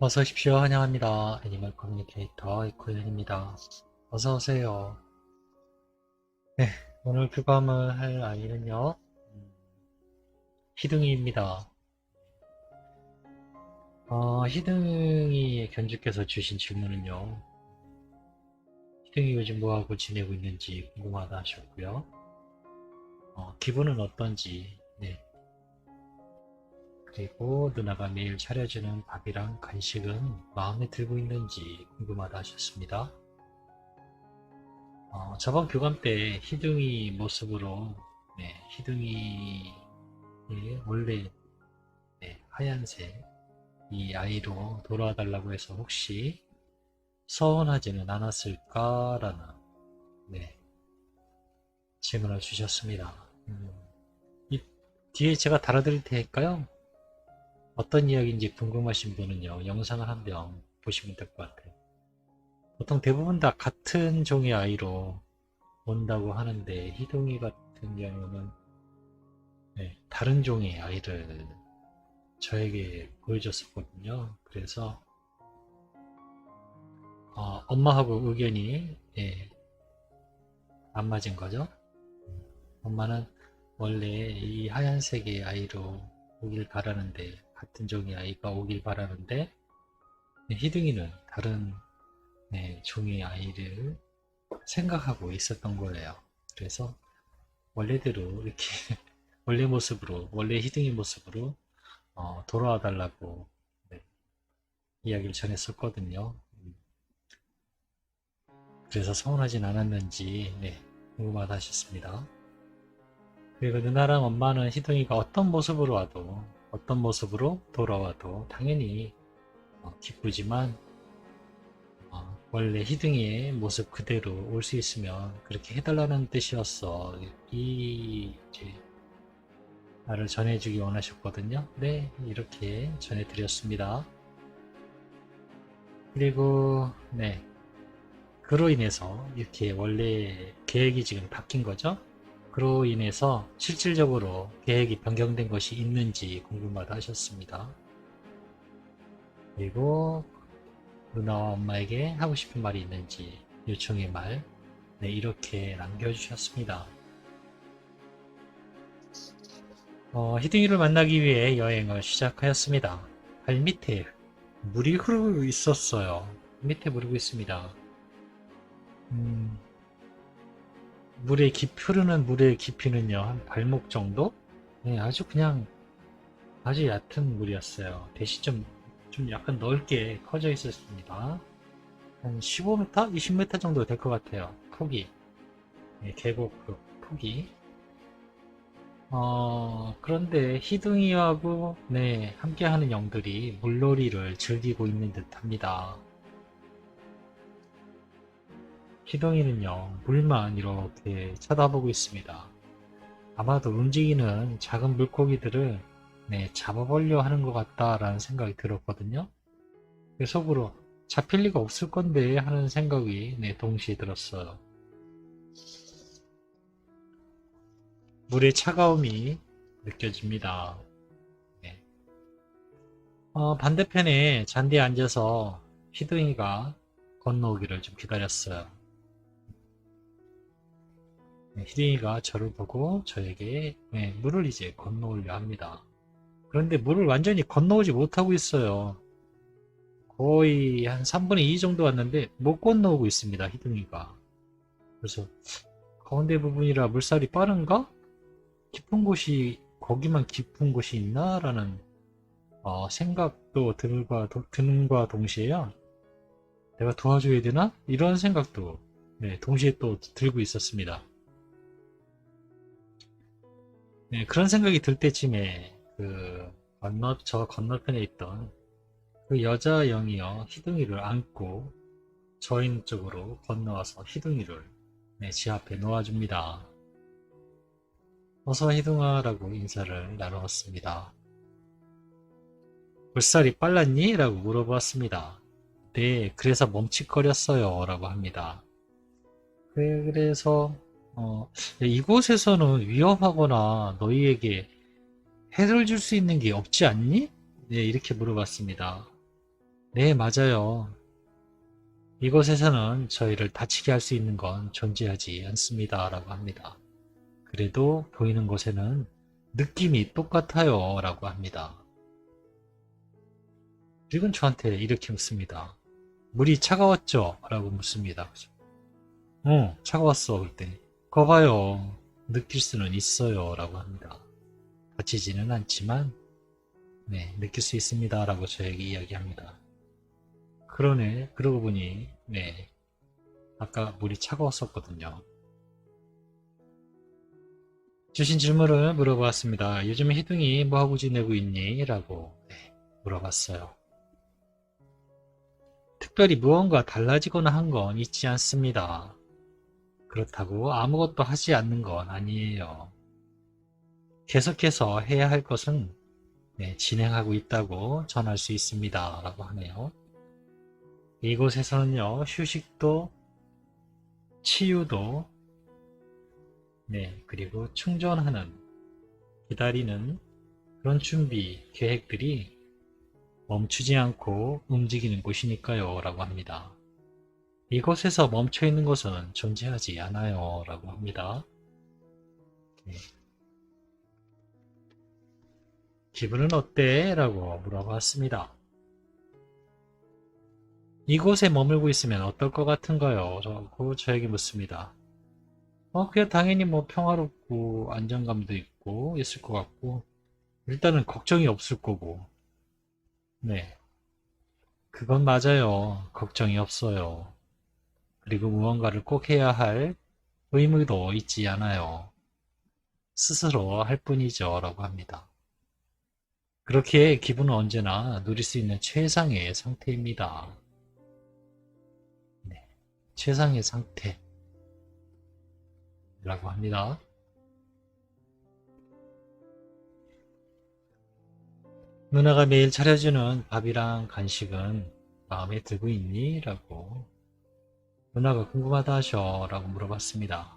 어서 오십시오. 환영합니다. 애니멀 커뮤니케이터 이코현입니다. 어서 오세요. 네, 오늘 교감을 할 아이는요, 음, 희둥이입니다. 어, 희둥이 견주께서 주신 질문은요, 희둥이 요즘 뭐하고 지내고 있는지 궁금하다 하셨고요. 어, 기분은 어떤지, 네, 그리고 누나가 매일 차려주는 밥이랑 간식은 마음에 들고 있는지 궁금하다 하셨습니다. 어, 저번 교감 때 희둥이 모습으로 네, 희둥이의 원래 네, 하얀색 이 아이로 돌아와 달라고 해서 혹시 서운하지는 않았을까라는 네, 질문을 주셨습니다. 음, 이 뒤에 제가 달아드릴 테니까요. 어떤 이야기인지 궁금하신 분은요, 영상을 한번 보시면 될 것 같아요. 보통 대부분 다 같은 종의 아이로 온다고 하는데, 희동이 같은 경우는 네, 다른 종의 아이를 저에게 보여줬었거든요. 그래서 어, 엄마하고 의견이 예, 안 맞은 거죠. 엄마는 원래 이 하얀색의 아이로 오길 바라는데 같은 종의 아이가 오길 바라는데 네, 희둥이는 다른 네, 종의 아이를 생각하고 있었던 거예요. 그래서 원래대로 이렇게 원래 모습으로 원래 희둥이 모습으로 어, 돌아와 달라고 네, 이야기를 전했었거든요. 음. 그래서 서운하진 않았는지 네, 궁금하다 하셨습니다. 그리고 누나랑 엄마는 희동이가 어떤 모습으로 와도 어떤 모습으로 돌아와도 당연히 어, 기쁘지만 어, 원래 희둥이의 모습 그대로 올 수 있으면 그렇게 해달라는 뜻이었어. 이 이제 말을 전해주기 원하셨거든요. 네, 이렇게 전해드렸습니다. 그리고 네, 그로 인해서 이렇게 원래 계획이 지금 바뀐 거죠. 그로 인해서 실질적으로 계획이 변경된 것이 있는지 궁금하다 하셨습니다. 그리고 누나와 엄마에게 하고 싶은 말이 있는지 요청의 말, 네, 이렇게 남겨주셨습니다. 어, 희둥이를 만나기 위해 여행을 시작하였습니다. 발 밑에 물이 흐르고 있었어요. 밑에 흐르고 있습니다. 음, 물의 깊, 흐르는 물의 깊이는요, 한 발목 정도? 네, 아주 그냥, 아주 얕은 물이었어요. 대신 좀, 좀 약간 넓게 커져 있었습니다. 한 15m? 20m 정도 될 것 같아요. 폭이. 네, 계곡 그 폭이. 어, 그런데 희둥이하고, 네, 함께하는 영들이 물놀이를 즐기고 있는 듯 합니다. 희동이는요, 물만 이렇게 쳐다보고 있습니다. 아마도 움직이는 작은 물고기들을 네, 잡아보려 하는 것 같다라는 생각이 들었거든요. 속으로 잡힐 리가 없을 건데 하는 생각이 네, 동시에 들었어요. 물의 차가움이 느껴집니다. 네. 어, 반대편에 잔디에 앉아서 희둥이가 건너오기를 좀 기다렸어요. 네, 희딩이가 저를 보고 저에게 네, 물을 이제 건너오려 합니다. 그런데 물을 완전히 건너오지 못하고 있어요. 거의 한 3분의 2 정도 왔는데 못 건너오고 있습니다. 희둥이가. 그래서 가운데 부분이라 물살이 빠른가? 깊은 곳이 거기만 깊은 곳이 있나? 라는 어, 생각도 드는과, 드는과 동시에요. 내가 도와줘야 되나? 이런 생각도 네, 동시에 또 들고 있었습니다. 네, 그런 생각이 들 때쯤에 그 건너 저 건너편에 있던 그 여자 영이요 희둥이를 안고 저인 쪽으로 건너와서 희둥이를 네, 제 앞에 놓아줍니다. 어서 희둥아라고 인사를 나누었습니다. 물살이 빨랐니? 라고 물어보았습니다. 네, 그래서 멈칫거렸어요. 라고 합니다. 그래서 어, 이곳에서는 위험하거나 너희에게 해를 줄 수 있는 게 없지 않니? 네, 이렇게 물어봤습니다. 네, 맞아요. 이곳에서는 저희를 다치게 할 수 있는 건 존재하지 않습니다. 라고 합니다. 그래도 보이는 곳에는 느낌이 똑같아요. 라고 합니다. 그리고 저한테 이렇게 묻습니다. 물이 차가웠죠? 라고 묻습니다. 어, 차가웠어. 그랬 더니, 거 봐요. 느낄 수는 있어요. 라고 합니다. 다치지는 않지만, 네, 느낄 수 있습니다. 라고 저에게 이야기합니다. 그러네. 그러고 보니, 네. 아까 물이 차가웠었거든요. 주신 질문을 물어보았습니다. 요즘 희둥이 뭐하고 지내고 있니? 라고 네, 물어봤어요. 특별히 무언가 달라지거나 한 건 있지 않습니다. 그렇다고 아무것도 하지 않는 건 아니에요. 계속해서 해야 할 것은 네, 진행하고 있다고 전할 수 있습니다. 라고 하네요. 이곳에서는요, 휴식도, 치유도, 네, 그리고 충전하는, 기다리는 그런 준비, 계획들이 멈추지 않고 움직이는 곳이니까요. 라고 합니다. 이곳에서 멈춰 있는 것은 존재하지 않아요. 라고 합니다. 네. 기분은 어때? 라고 물어봤습니다. 이곳에 머물고 있으면 어떨 것 같은가요? 라고 저에게 묻습니다. 어, 그냥 당연히 뭐 평화롭고 안정감도 있고 있을 것 같고 일단은 걱정이 없을 거고 네. 그건 맞아요. 걱정이 없어요. 그리고 무언가를 꼭 해야 할 의무도 있지 않아요. 스스로 할 뿐이죠. 라고 합니다. 그렇게 기분은 언제나 누릴 수 있는 최상의 상태입니다. 네. 최상의 상태. 라고 합니다. 누나가 매일 차려주는 밥이랑 간식은 마음에 들고 있니? 라고 누나가 궁금하다 하셔 라고 물어봤습니다.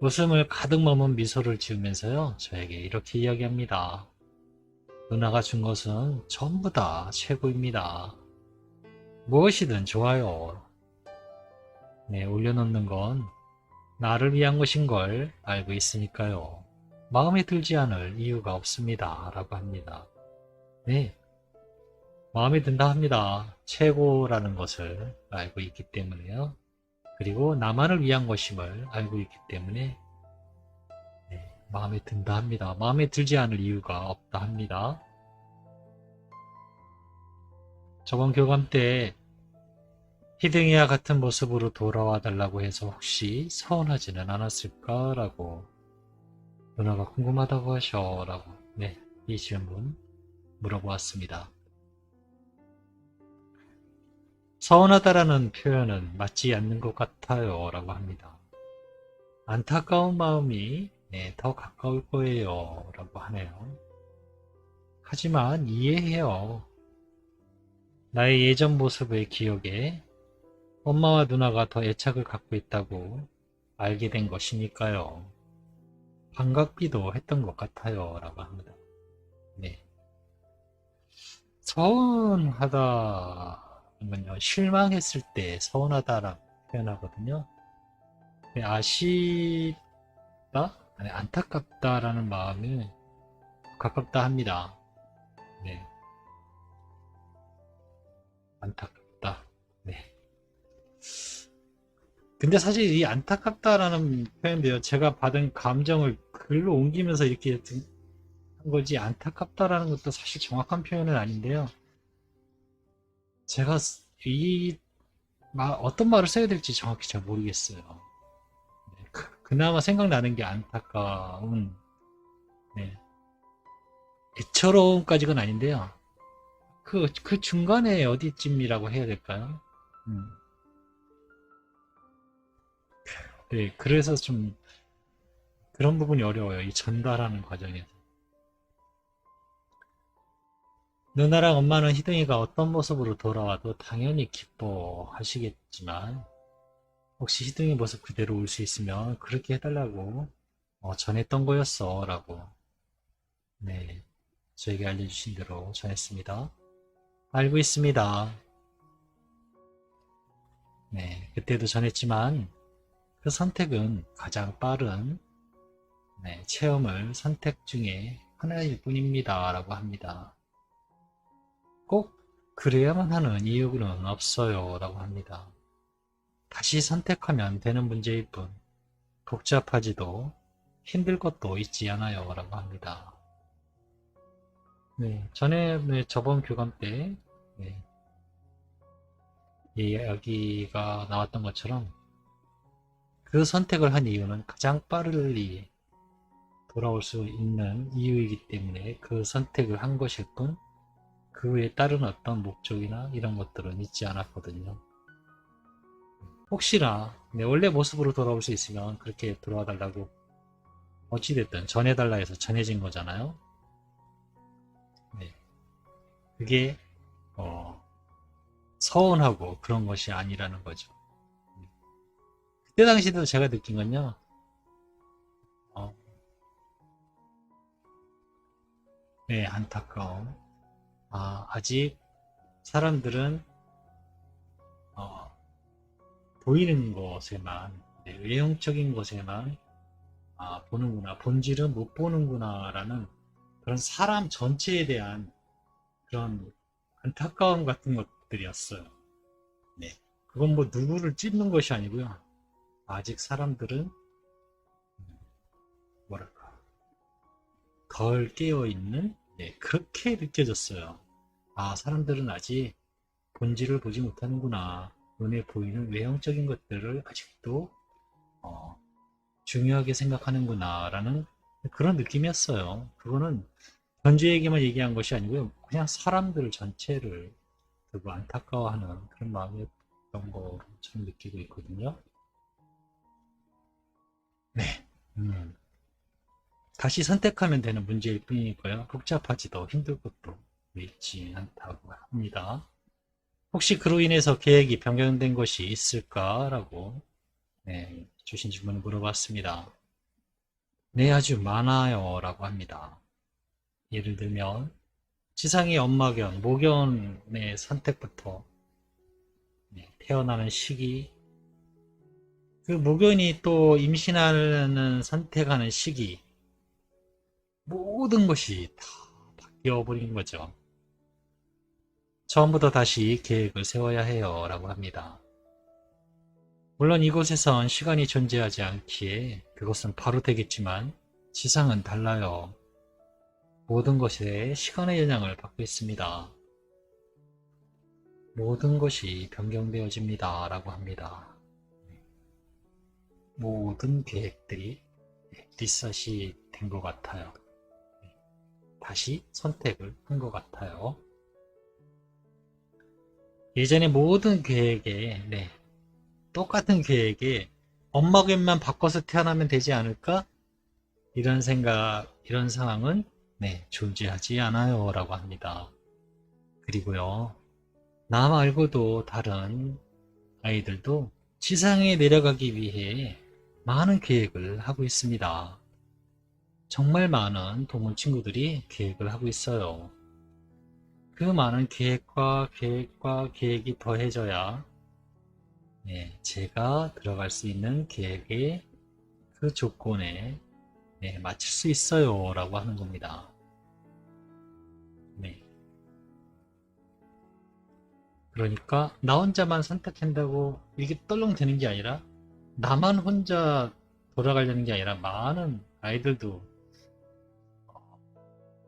웃음을 가득 머문 미소를 지으면서요 저에게 이렇게 이야기합니다. 누나가 준 것은 전부 다 최고입니다. 무엇이든 좋아요. 네, 올려놓는 건 나를 위한 것인 걸 알고 있으니까요. 마음에 들지 않을 이유가 없습니다. 라고 합니다. 네. 마음에 든다 합니다. 최고라는 것을 알고 있기 때문에요. 그리고 나만을 위한 것임을 알고 있기 때문에 네, 마음에 든다 합니다. 마음에 들지 않을 이유가 없다 합니다. 저번 교감 때 희등이와 같은 모습으로 돌아와 달라고 해서 혹시 서운하지는 않았을까라고 누나가 궁금하다고 하셔라고 네, 이 질문 물어보았습니다. 서운하다라는 표현은 맞지 않는 것 같아요 라고 합니다. 안타까운 마음이 네, 더 가까울 거예요 라고 하네요. 하지만 이해해요. 나의 예전 모습의 기억에 엄마와 누나가 더 애착을 갖고 있다고 알게 된 것이니까요. 반갑기도 했던 것 같아요 라고 합니다. 네. 서운하다 는 건요, 실망했을 때 서운하다라고 표현하거든요. 네, 아쉽다? 아니, 안타깝다라는 마음이 가깝다 합니다. 네. 안타깝다. 네. 근데 사실 이 안타깝다라는 표현도요, 제가 받은 감정을 글로 옮기면서 이렇게 한 거지 안타깝다라는 것도 사실 정확한 표현은 아닌데요. 제가 이 마- 어떤 말을 써야 될지 정확히 잘 모르겠어요. 네, 그- 그나마 생각나는 게 안타까운, 네, 애처로움까지는 아닌데요. 그, 그 중간에 어디쯤이라고 해야 될까요? 음. 네, 그래서 좀 그런 부분이 어려워요. 이 전달하는 과정에서. 누나랑 엄마는 희등이가 어떤 모습으로 돌아와도 당연히 기뻐하시겠지만 혹시 희등이 모습 그대로 올 수 있으면 그렇게 해달라고 어, 전했던 거였어 라고 네 저에게 알려주신 대로 전했습니다 알고 있습니다. 네, 그때도 전했지만 그 선택은 가장 빠른 네, 체험을 선택 중에 하나일 뿐입니다. 라고 합니다. 꼭 그래야만 하는 이유는 없어요. 라고 합니다. 다시 선택하면 되는 문제일 뿐 복잡하지도 힘들 것도 있지 않아요. 라고 합니다. 네, 전에 네, 저번 교감 때 네, 이야기가 나왔던 것처럼 그 선택을 한 이유는 가장 빠르리 돌아올 수 있는 이유이기 때문에 그 선택을 한 것일 뿐 그 외에 다른 어떤 목적이나 이런 것들은 있지 않았거든요. 혹시나 내 원래 모습으로 돌아올 수 있으면 그렇게 돌아와 달라고 어찌됐든 전해달라 해서 전해진 거잖아요. 네. 그게 어, 서운하고 그런 것이 아니라는 거죠. 그때 당시에도 제가 느낀 건요. 어, 네, 안타까움. 아, 아직 사람들은 어, 보이는 것에만, 네, 외형적인 것에만 아, 보는구나. 본질은 못 보는구나라는 그런 사람 전체에 대한 그런 안타까움 같은 것들이었어요. 네. 그건 뭐 누구를 찝는 것이 아니고요. 아직 사람들은 음, 뭐랄까 덜 깨어 있는 네, 그렇게 느껴졌어요. 아, 사람들은 아직 본질을 보지 못하는구나. 눈에 보이는 외형적인 것들을 아직도 어, 중요하게 생각하는구나 라는 그런 느낌이었어요. 그거는 현주에게만 얘기한 것이 아니고요. 그냥 사람들 전체를 두고 안타까워하는 그런 마음이었던 것처럼 느끼고 있거든요. 네. 음. 다시 선택하면 되는 문제일 뿐이니까요. 복잡하지도 힘들 것도 있지 않다고 합니다. 혹시 그로 인해서 계획이 변경된 것이 있을까라고 네, 주신 질문을 물어봤습니다. 네, 아주 많아요. 라고 합니다. 예를 들면, 지상의 엄마견, 모견의 선택부터 네, 태어나는 시기, 그 모견이 또 임신하는 선택하는 시기, 모든 것이 다 바뀌어버린 거죠. 처음부터 다시 계획을 세워야 해요. 라고 합니다. 물론 이곳에선 시간이 존재하지 않기에 그것은 바로 되겠지만 지상은 달라요. 모든 것에 시간의 영향을 받고 있습니다. 모든 것이 변경되어집니다. 라고 합니다. 모든 계획들이 리셋이 된 것 같아요. 다시 선택을 한 것 같아요. 예전에 모든 계획에 네, 똑같은 계획에 엄마견만 바꿔서 태어나면 되지 않을까? 이런 생각, 이런 상황은 네, 존재하지 않아요. 라고 합니다. 그리고요, 나 말고도 다른 아이들도 지상에 내려가기 위해 많은 계획을 하고 있습니다. 정말 많은 동물 친구들이 계획을 하고 있어요. 그 많은 계획과 계획과 계획이 더해져야 네, 제가 들어갈 수 있는 계획의 그 조건에 네, 맞출 수 있어요 라고 하는 겁니다. 네. 그러니까 나 혼자만 선택한다고 이게 떨렁 되는 게 아니라 나만 혼자 돌아가려는 게 아니라 많은 아이들도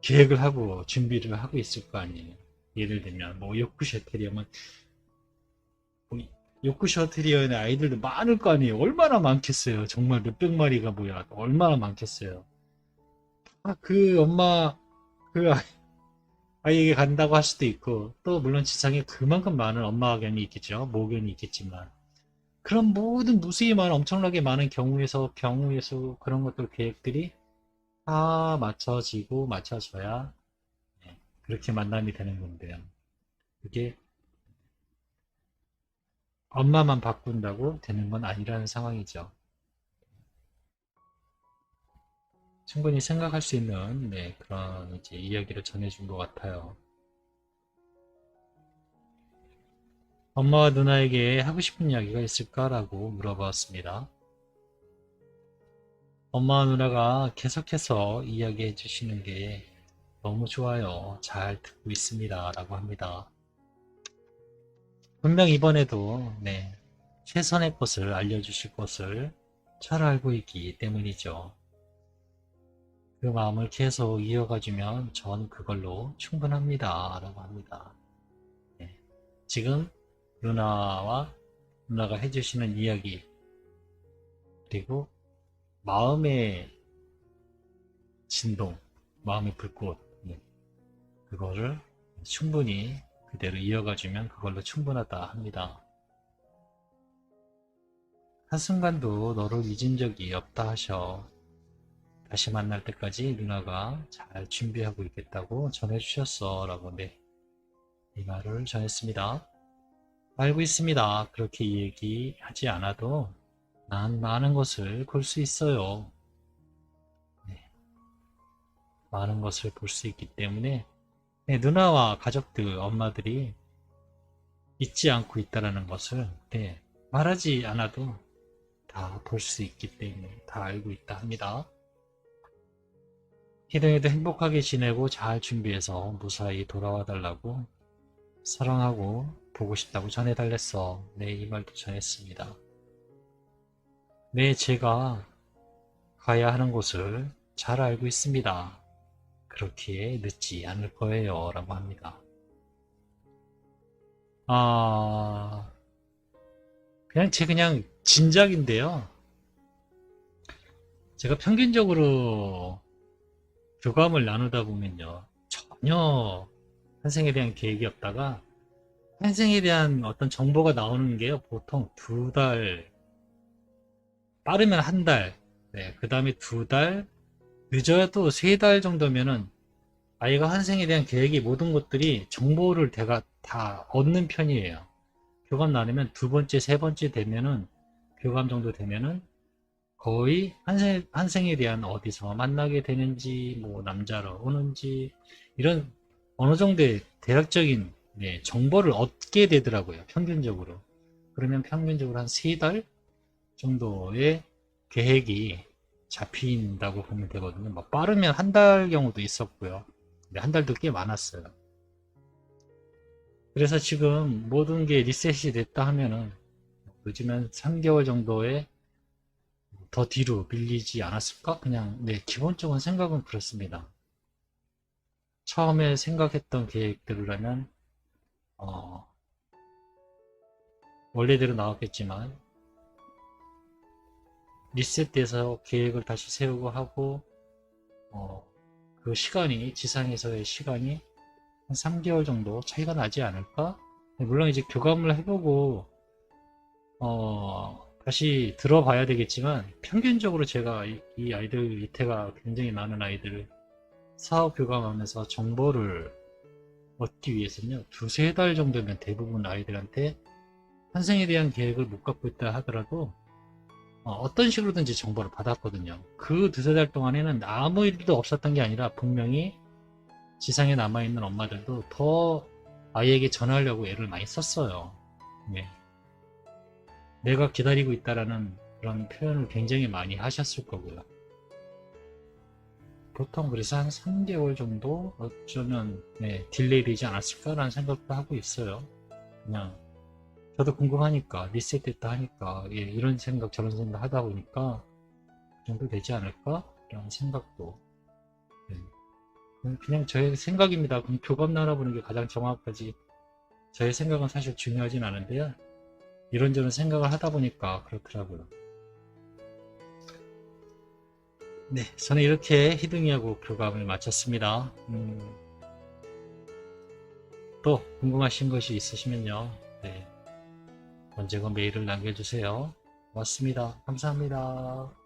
계획을 하고 준비를 하고 있을 거 아니에요. 예를 들면 뭐 테리엄은 뭐 요크셔 테리어의 아이들도 많을 거 아니에요. 얼마나 많겠어요. 정말 몇백 마리가 뭐야. 얼마나 많겠어요. 아, 그 엄마 그 아이, 아이에게 간다고 할 수도 있고 또 물론 지상에 그만큼 많은 엄마견이 있겠죠. 모견이 있겠지만 그런 모든 무수히 많은 엄청나게 많은 경우에서 경우에서 그런 것들 계획들이 다 맞춰지고 맞춰져야 네, 그렇게 만남이 되는 건데요. 그게 엄마만 바꾼다고 되는 건 아니라는 상황이죠. 충분히 생각할 수 있는 네, 그런 이제 이야기를 전해준 것 같아요. 엄마와 누나에게 하고 싶은 이야기가 있을까라고 물어봤습니다. 엄마와 누나가 계속해서 이야기해 주시는 게 너무 좋아요. 잘 듣고 있습니다. 라고 합니다. 분명 이번에도, 네, 최선의 것을 알려주실 것을 잘 알고 있기 때문이죠. 그 마음을 계속 이어가주면 전 그걸로 충분합니다. 라고 합니다. 네, 지금 누나와 누나가 해주시는 이야기, 그리고 마음의 진동, 마음의 불꽃, 네, 그거를 충분히 그대로 이어가주면 그걸로 충분하다 합니다. 한순간도 너를 잊은 적이 없다 하셔. 다시 만날 때까지 누나가 잘 준비하고 있겠다고 전해주셨어. 라고 네, 이 말을 전했습니다. 알고 있습니다. 그렇게 얘기하지 않아도 난 많은 것을 볼 수 있어요. 네, 많은 것을 볼 수 있기 때문에 네, 누나와 가족들, 엄마들이 잊지 않고 있다는 것을 네, 말하지 않아도 다 볼 수 있기 때문에 다 알고 있다 합니다. 희동이도 행복하게 지내고 잘 준비해서 무사히 돌아와 달라고 사랑하고 보고 싶다고 전해달랬어. 네, 이 말도 전했습니다. 네, 제가 가야 하는 곳을 잘 알고 있습니다. 그렇게 늦지 않을 거예요. 라고 합니다. 아, 그냥 제 그냥 진작인데요. 제가 평균적으로 교감을 나누다 보면요. 전혀 환생에 대한 계획이 없다가 환생에 대한 어떤 정보가 나오는 게요. 보통 두 달, 빠르면 한 달, 네, 그 다음에 두 달, 늦어도 세 달 정도면은 아이가 환생에 대한 계획이 모든 것들이 정보를 대가 다 얻는 편이에요. 교감 나누면 두 번째, 세 번째 되면은 교감 정도 되면은 거의 환생, 환생에 대한 어디서 만나게 되는지, 뭐 남자로 오는지 이런 어느 정도의 대략적인 네, 정보를 얻게 되더라고요. 평균적으로. 그러면 평균적으로 한 세 달 정도의 계획이 잡힌다고 보면 되거든요. 뭐 빠르면 한 달 경우도 있었고요. 근데 한 달도 꽤 많았어요. 그래서 지금 모든 게 리셋이 됐다 하면은 늦으면 3개월 정도의 더 뒤로 밀리지 않았을까? 그냥 네 기본적인 생각은 그렇습니다. 처음에 생각했던 계획대로라면 어, 원래대로 나왔겠지만 리셋돼서 계획을 다시 세우고 하고 어, 그 시간이 지상에서의 시간이 한 3개월 정도 차이가 나지 않을까? 물론 이제 교감을 해보고 어, 다시 들어봐야 되겠지만 평균적으로 제가 이, 이 아이들 이태가 굉장히 많은 아이들을 사업 교감하면서 정보를 얻기 위해서는요 두세 달 정도면 대부분 아이들한테 환생에 대한 계획을 못 갖고 있다 하더라도 어, 떤 식으로든지 정보를 받았거든요 그 두세 달 동안에는 아무 일도 없었던 게 아니라 분명히 지상에 남아있는 엄마들도 더 아이에게 전하려고 애를 많이 썼어요 네. 내가 기다리고 있다라는 그런 표현을 굉장히 많이 하셨을 거고요. 보통 그래서 한 3개월 정도 어쩌면 네, 딜레이 되지 않았을까라는 생각도 하고 있어요. 그냥 저도 궁금하니까 리셋됐다 하니까 예, 이런 생각 저런 생각 하다 보니까 그 정도 되지 않을까? 라는 생각도 네. 그냥 저의 생각입니다. 그럼 교감 나눠보는 게 가장 정확하지 저의 생각은 사실 중요하진 않은데요. 이런저런 생각을 하다 보니까 그렇더라고요. 네, 저는 이렇게 희둥이하고 교감을 마쳤습니다. 음, 또 궁금하신 것이 있으시면요. 네, 언제건 메일을 남겨주세요. 고맙습니다. 감사합니다.